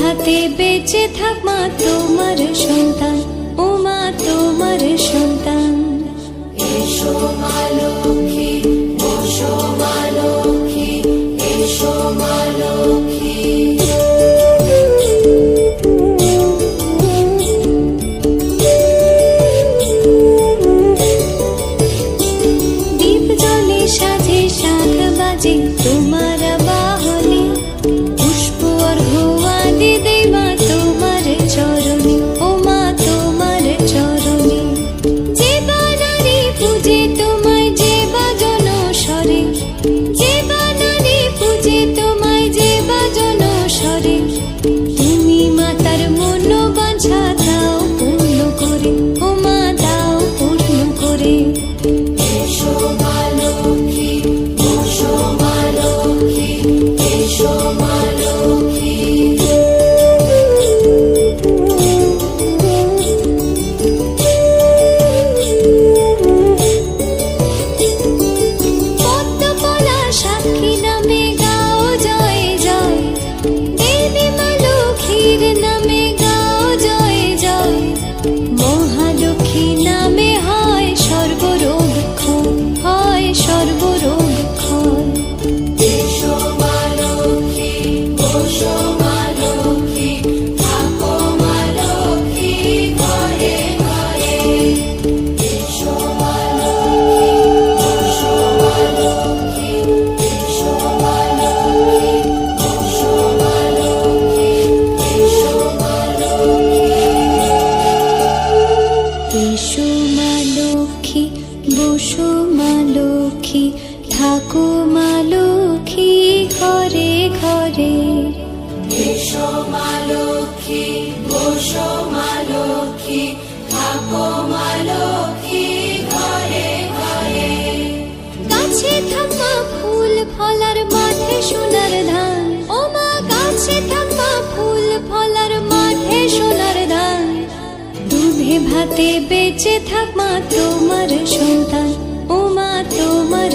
হাতে বেঁচে থাক মা তোমার tú এসো মা লক্ষ্মী, বসো মা লক্ষ্মী, থাকো থাকা ফুল থাকা ভাতে বেঁচে থাক মা তোমার সন্তান। ও মা, তোমার